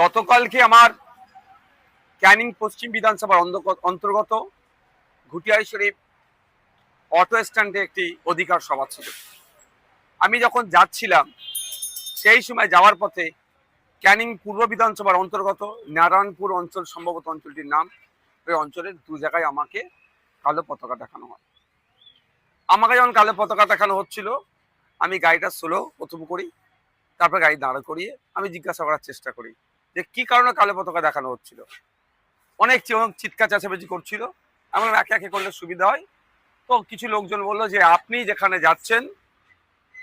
গতকালকে আমার ক্যানিং পশ্চিম বিধানসভার অন্তর্গত ঘুটিয়ারি শরীফ অটো স্ট্যান্ডে একটি অধিকার সভা ছিল। আমি যখন যাচ্ছিলাম, সেই সময় যাওয়ার পথে ক্যানিং পূর্ব বিধানসভার অন্তর্গত নারায়ণপুর অঞ্চল, সম্ভবত অঞ্চলটির নাম, ওই অঞ্চলের দু জায়গায় আমাকে কালো পতাকা দেখানো হয়। আমাকে যখন কালো পতাকা দেখানো হচ্ছিল, আমি গাড়িটা স্লো প্রথম করি, তারপর গাড়ি দাঁড় করিয়ে আমি জিজ্ঞাসা করার চেষ্টা করি যে কি কারণে কালো পতাকা দেখানো হচ্ছিল? অনেক চিৎকার চেঁচামেচি করছিল। এমন একে একে করলে সুবিধা হয়। তো কিছু লোকজন বলল যে, আপনি যেখানে যাচ্ছেন,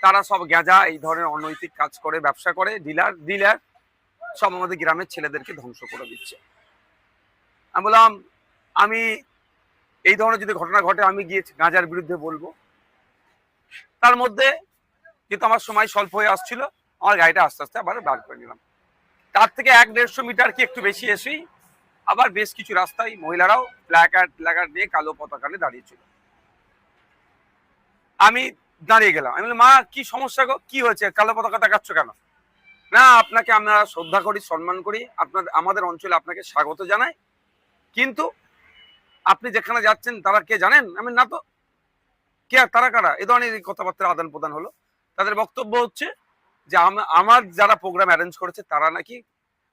তারা সব গেঁজা এই ধরনের অনৈতিক কাজ করে, ব্যবসা করে, ডিলার ডিলার, সব আমাদের গ্রামের ছেলেদেরকে ধ্বংস করে দিচ্ছে। আমি বললাম, আমি এই ধরনের যদি ঘটনা ঘটে, আমি গিয়ে গাঁজার বিরুদ্ধে বলব। তার মধ্যে কিন্তু আমার সময় স্বল্প হয়ে আসছিল, আমার গাড়িটা আস্তে আস্তে আবার বার করে নিলাম। তার থেকে এক দেড়শো মিটার কি একটু বেশি এসেই? আবার বেশ কিছু রাস্তায় মহিলারাও প্ল্যাকার্ড প্ল্যাকার্ড নিয়ে কালো পতাকা নিয়ে দাঁড়িয়েছিল আমি দাঁড়িয়ে গেলাম। আমি মা, কি সমস্যা গো? কি হয়েছে? কালো পতাকা দেখাচ্ছ কেন? না, আপনাকে আমরা শ্রদ্ধা করি, সম্মান করি। আপনার, আমাদের অঞ্চলে আপনাকে স্বাগত জানাই। কিন্তু আপনি যেখানে যাচ্ছেন, তারা কে জানেন? আমি না তো। কে তারা কারা? এ ধরনের এই কথাবার্তা আদান প্রদান হলো। তাদের বক্তব্য হচ্ছে যে আম- আমার যারা প্রোগ্রাম অ্যারেঞ্জ করেছে, তারা নাকি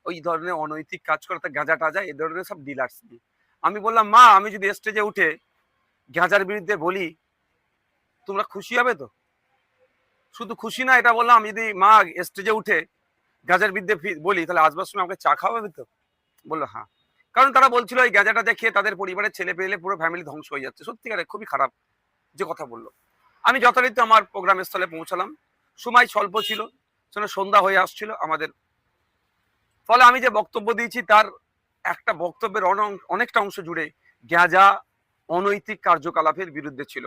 ওই ধরনের অনৈতিক কাজ করে, তা গাঁজা টাজা, এই ধরনের সব ডিলার্স আমি বললাম, মা, আমি যদি স্টেজে উঠে গাঁজার বিরুদ্ধে বলি, তোমরা খুশি হবে তো? শুধু খুশি না, এটা বললাম যদি মা স্টেজে উঠে গাঁজার বিরুদ্ধে বলি, তাহলে আসবার সময় আমাকে চা খাওয়াবে তো? বলল হ্যাঁ। কারণ তারা বলছিল, এই গাঁজাটা দেখে তাদের পরিবারের ছেলে পেলে পুরো ফ্যামিলি ধ্বংস হয়ে যাচ্ছে। সত্যিকারে খুবই খারাপ যে কথা বলল। আমি যথারীতি আমার প্রোগ্রাম স্থলে পৌঁছালাম। সময় স্বল্প ছিল। সেজন্য সন্ধ্যা হয়ে আসছিল আমাদের। ফলে আমি যে বক্তব্য দিয়েছি, তার একটা বক্তব্যের অনেকটা অংশ জুড়ে গাঁজা অনৈতিক কার্যকলাপের বিরুদ্ধে ছিল।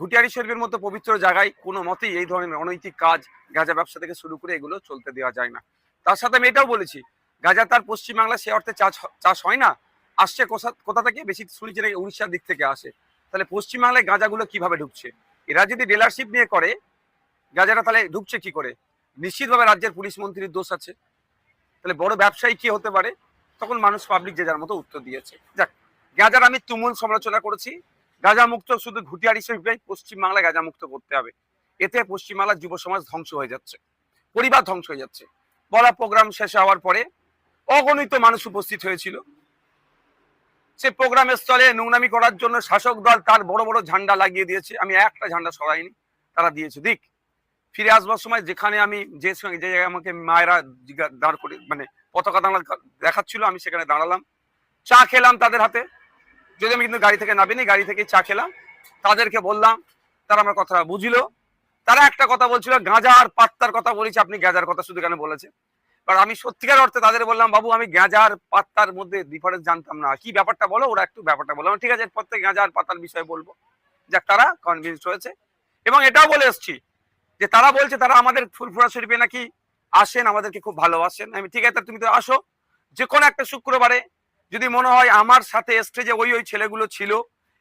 ঘুটিয়ারি শরীফের মতো পবিত্র জায়গায় কোনো মতেই এই ধরনের অনৈতিক কাজ গাঁজা ব্যবসা থেকে শুরু করে এগুলো চলতে দেওয়া যায় না। তার সাথে আমি এটাও বলেছি গাঁজা তার পশ্চিমবাংলা সে অর্থে চাষ চাষ হয় না, আসছে কোথা থেকে? বেশি শুনেছি নাকি উড়িষ্যার দিক থেকে আসে। তাহলে পশ্চিমবাংলায় গাঁজাগুলো কীভাবে ঢুকছে? এরা যদি ডিলারশিপ নিয়ে করে গাঁজাটা তাহলে ঢুকছে কি করে? নিশ্চিতভাবে রাজ্যের পুলিশ মন্ত্রীর দোষ আছে। তাহলে বড় ব্যবসায়ী কি হতে পারে? তখন মানুষ পাবলিক যে যার মতো উত্তর দিয়েছে। যাক, গাঁজার আমি তুমুল সমালোচনা করেছি। গাঁজা মুক্ত শুধু ঘুটিয়ারি শরীফটাই পশ্চিমবাংলায় গাঁজা মুক্ত করতে হবে। এতে পশ্চিমবাংলার যুব সমাজ ধ্বংস হয়ে যাচ্ছে। পরিবার ধ্বংস হয়ে যাচ্ছে। বলা প্রোগ্রাম শেষ হওয়ার পরে অগণিত মানুষ উপস্থিত হয়েছিল। সে প্রোগ্রামের স্থলে নোংরামি করার জন্য শাসক দল তার বড় বড় ঝান্ডা লাগিয়ে দিয়েছে। আমি একটা ঝান্ডা সরাইনি, তারা দিয়েছে। দিক ফিরে আসবার সময় যেখানে আমি যে সঙ্গে, যে জায়গায় আমাকে মায়েরা দাঁড় করে মানে পতাকা দাঁড়া দেখাচ্ছিল, আমি সেখানে দাঁড়ালাম। চা খেলাম তাদের হাতে। যদি আমি কিন্তু গাড়ি থেকে নামিনি, গাড়ি থেকে চা খেলাম। তাদেরকে বললাম, তারা আমার কথা বুঝিলো। তারা একটা কথা বলছিল, গাঁজা আর পাত্তার কথা বলেছে, আপনি গাঁজার কথা শুধু কেন বলেছে? কারণ আমি সত্যিকার অর্থে তাদের বললাম, বাবু, আমি গাঁজা আর পাত্তার মধ্যে ডিফারেন্স জানতাম না। কি ব্যাপারটা বলো? ওরা একটু ব্যাপারটা বললাম, ঠিক আছে এরপর থেকে গাঁজা আর পাতার বিষয়ে বলব। যাক, তারা কনভিন্স হয়েছে। এবং এটাও বলে এসছি যে তারা বলছে তারা আমাদের ফুরফুরা শরীফে নাকি আসেন, আমাদেরকে খুব ভালোবাসেন। আমি, ঠিক আছে, তুমি তো আসো। যে কোনো একটা শুক্রবারে যদি মনে হয় আমার সাথে স্টেজে ওই ওই ছেলেগুলো ছিল,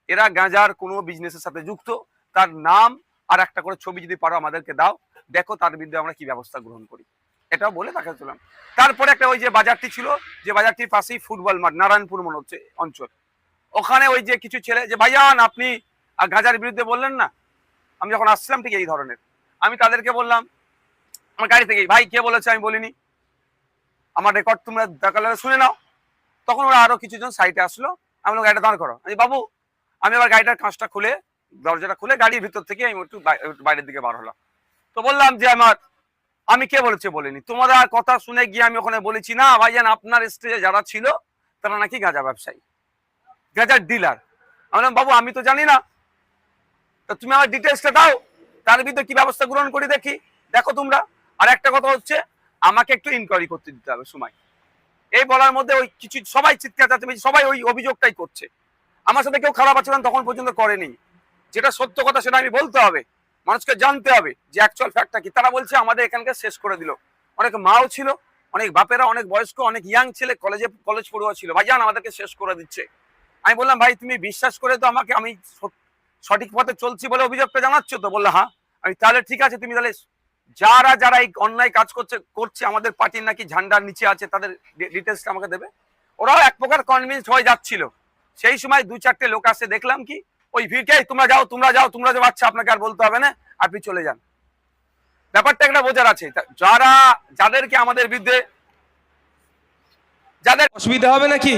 এরা গাঁজার কোনো বিজনেসের সাথে যুক্ত, তার নাম আর একটা করে ছবি যদি পারো আমাদেরকে দাও, দেখো তার বিরুদ্ধে আমরা কি ব্যবস্থা গ্রহণ করি। এটাও বলে তাকে চলাম তারপরে একটা ওই যে বাজারটি ছিল, যে বাজারটির পাশেই ফুটবল মাঠ, নারায়ণপুর মনে হচ্ছে অঞ্চল। ওখানে ওই যে কিছু ছেলে, যে ভাইয়ান আপনি গাঁজার বিরুদ্ধে বললেন না? আমি যখন আসছিলাম ঠিক এই ধরনের। আমি তাদেরকে বললাম, আমার গাড়ি থেকে ভাই, কে বলেছে আমি বলিনি? আমার রেকর্ড তোমরা দেখালে শুনে নাও। তখন ওরা আরও কিছুজন সাইটে আসলো। আমি গাড়িটা দাঁড় করো। আমি বাবু, আমি আবার গাড়িটার কাঁচটা খুলে, দরজাটা খুলে গাড়ির ভিতর থেকে আমি একটু বাইরের দিকে বার হলাম। তো বললাম যে, আমার, আমি কে বলেছে বলিনি? তোমাদের আর কথা শুনে গিয়ে আমি ওখানে বলেছি না ভাই ভাইজান, আপনার স্টেজে যারা ছিল, তারা নাকি গাঁজা ব্যবসায়ী, গাঁজার ডিলার আমি বাবু, আমি তো জানি না। তো তুমি আমার ডিটেলসটা দাও। তার ভিতরে কি ব্যবস্থা গ্রহণ করি দেখি। দেখো তোমরা। আর একটা কথা হচ্ছে, আমাকে একটু ইনকোয়ারি করতে দিতে হবে সময় এই বলার মধ্যে ওই কিছু, সবাই চিৎকার চাচামেচি সবাই ওই অভিযোগটাই করছে। আমার সাথে কেউ খারাপ আচরণ তখন পর্যন্ত করেনি। যেটা সত্য কথা সেটা আমি বলতে হবে, মানুষকে জানতে হবে যে অ্যাকচুয়াল ফ্যাক্টটা কি। তারা বলছে, আমাদের এখানকার শেষ করে দিল। অনেক মাও ছিল, অনেক বাপেরা, অনেক বয়স্ক, অনেক ইয়াং ছেলে কলেজে কলেজ পড়ুয়া ছিল। ভাইজান আমাদেরকে শেষ করে দিচ্ছে। আমি বললাম, ভাই, তুমি বিশ্বাস করে তো আমাকে, আমি সঠিক পথে চলছি বলে অভিযোগটা জানাচ্ছ তো? বলল হ্যাঁ। আমি তাহলে ঠিক আছে, তুমি তাহলে যারা যারা এই অন্যায় কাজ করছে করছে, আমাদের পার্টির নাকি ঝান্ডার নিচে আছে, তাদের ডিটেলসটা আমাকে দেবে। ওরাও এক প্রকার কনভিন্স হয়ে যাচ্ছিল। সেই সময় দু চারটে লোক আসে, দেখলাম কি, ওই ভিড়কে তোমরা যাও তোমরা যাও তোমরা যাও আচ্ছা আপনাকে আর বলতে হবে না, আপনি চলে যান। ব্যাপারটা একটা বোঝার আছে। যারা, যাদেরকে আমাদের বিরুদ্ধে যাদের অসুবিধা হবে নাকি?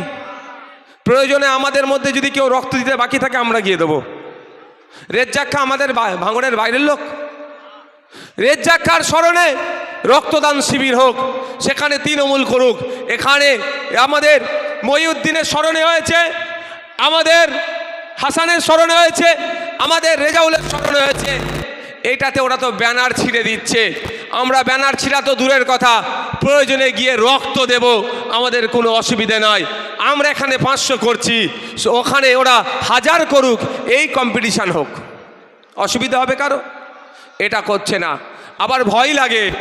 প্রয়োজনে আমাদের মধ্যে যদি কেউ রক্ত দিতে বাকি থাকে, আমরা গিয়ে দেবো। রেজ্জাক্কা আমাদের ভাঙড়ের বাইরের লোক। রেজ্জাক্ষার স্মরণে রক্তদান শিবির হোক, সেখানে তৃণমূল করুক। এখানে আমাদের মহিউদ্দিনের স্মরণে হয়েছে, আমাদের হাসানের স্মরণে হয়েছে, আমাদের রেজাউলের স্মরণে হয়েছে। এইটাতে ওরা তো ব্যানার ছিঁড়ে দিচ্ছে। আমরা ব্যানার ছিঁড়া তো দূরের কথা। প্রয়োজনে গিয়ে রক্ত দেব, আমাদের কোনো অসুবিধে নয়। আমরা এখানে পাঁচশো করছি। ওখানে ওরা হাজার করুক, এই কম্পিটিশান হোক। অসুবিধা হবে কারও? এটা করছে না। আবার ভয় লাগে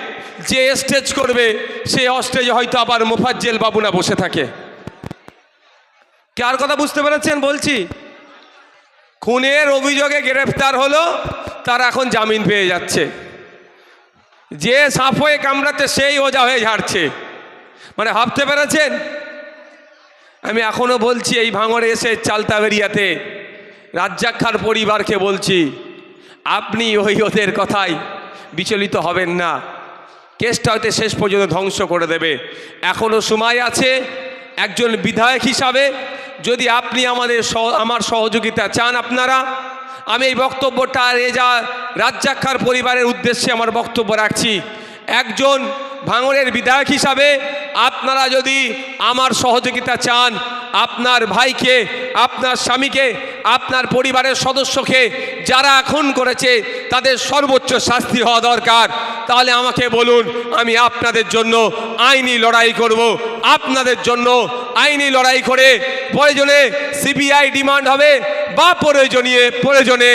যে স্টেজ করবে, সে অস্টেজে হয়তো আবার মোফাজ্জেল বাবু না বসে থাকে। কার কথা বুঝতে পেরেছেন বলছি? খুনের অভিযোগে গ্রেফতার হলো, তার এখন জামিন পেয়ে যাচ্ছে। যে সাপ হয়ে কামড়াতে সেই ওজা হয়ে ঝাড়ছে। মানে ভাবতে পেরেছেন? আমি এখনও বলছি, এই ভাঙড়ে এসে চালতাবেরিয়াতে রাজ্জাক্ষার পরিবারকে বলছি, আপনি ওই ওদের কথায় বিচলিত হবেন না। কেসটা হয়তো শেষ পর্যন্ত ধ্বংস করে দেবে। এখনও সময় আছে একজন বিধায়ক হিসাবে, যদি আপনি আমাদের আমার সহযোগিতা চান আপনারা, আমি এই বক্তব্যটা এ রেজা রাজ্জাক্ষার পরিবারের উদ্দেশ্যে আমার বক্তব্য রাখছি। একজন ভাঙড়ের বিধায়ক হিসাবে আপনারা যদি আমার সহযোগিতা চান, আপনার ভাইকে, আপনার স্বামীকে, আপনার পরিবারের সদস্যকে, যারা খুন করেছে, তাদের সর্বোচ্চ শাস্তি হওয়া দরকার। তাহলে আমাকে বলুন, আমি আপনাদের জন্য আইনি লড়াই করব। আপনাদের জন্য আইনি লড়াই করে প্রয়োজনে সিবিআই ডিমান্ড হবে বা প্রয়োজনীয় প্রয়োজনে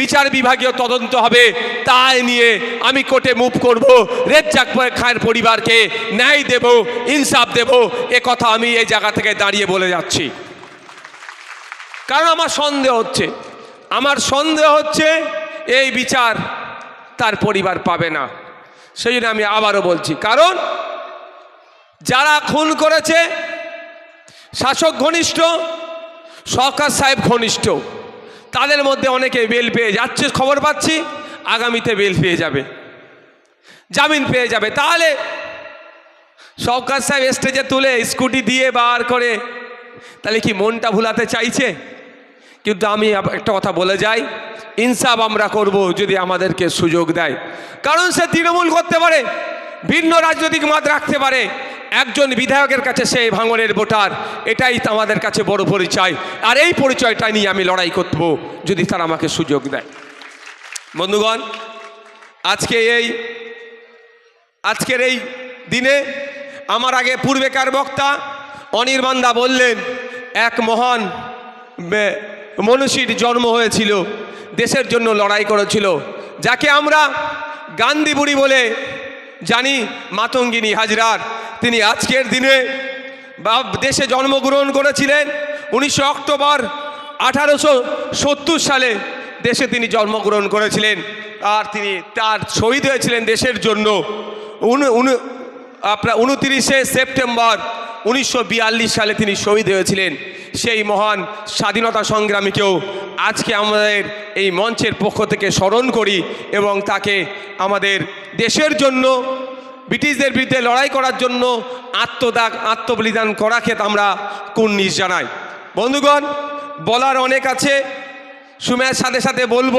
বিচার বিভাগীয় তদন্ত হবে, তাই নিয়ে আমি কোর্টে মুভ করব। রেজ্জাক খায়ের পরিবারকে ন্যায় দেব, ইনসাফ দেব, এ কথা আমি এই জায়গা থেকে দাঁড়িয়ে বলে যাচ্ছি। কারণ আমার সন্দেহ হচ্ছে, আমার সন্দেহ হচ্ছে এই বিচার তার পরিবার পাবে না। সেই জন্য আমি আবারও বলছি, কারণ যারা খুন করেছে শাসক ঘনিষ্ঠ, সরকার সাহেব ঘনিষ্ঠ। তাদের মধ্যে অনেকে বেল পেয়ে যাচ্ছে, খবর পাচ্ছি, আগামীতে বেল পেয়ে যাবে। জামিন পেয়ে যাবে। তাহলে সরকার সাহেব স্টেজে তুলে স্কুটি দিয়ে বার করে, তাহলে কি মনটা ভুলাতে চাইছে? কিন্তু আমি একটা কথা বলে যাই, ইনসাফ আমরা করব যদি আমাদেরকে সুযোগ দেয়। কারণ সে তৃণমূল করতে পারে। ভিন্ন রাজনৈতিক মত রাখতে পারে। একজন বিধায়কের কাছে সে ভাঙনের ভোটার, এটাই আমাদের কাছে বড় পরিচয়। আর এই পরিচয়টা নিয়ে আমি লড়াই করব, যদি তারা আমাকে সুযোগ দেয়। বন্ধুগণ, আজকে এই, আজকের এই দিনে আমার আগে পূর্বেকার বক্তা অনির্বাণদা বললেন, এক মহান মনীষীর জন্ম হয়েছিল, দেশের জন্য লড়াই করেছিল, যাকে আমরা গান্ধী বুড়ি বলে জানি মাতঙ্গিনী হাজরার। তিনি আজকের দিনে বা দেশে জন্মগ্রহণ করেছিলেন। উনিশশো অক্টোবর আঠারোশো সত্তর সালে দেশে তিনি জন্মগ্রহণ করেছিলেন। আর তিনি তার শহীদ হয়েছিলেন দেশের জন্য। আপনার উনতিরিশে সেপ্টেম্বর উনিশশো বিয়াল্লিশ সালে তিনি শহীদ হয়েছিলেন। সেই মহান স্বাধীনতা সংগ্রামীকেও আজকে আমাদের এই মঞ্চের পক্ষ থেকে স্মরণ করি এবং তাকে আমাদের দেশের জন্য, ব্রিটিশদের বিরুদ্ধে লড়াই করার জন্য আত্মদাগ আত্মবলিদান করাকে আমরা কুর্নিশ জানাই। বন্ধুগণ, বলার অনেক আছে সুমের সাথে সাথে বলব।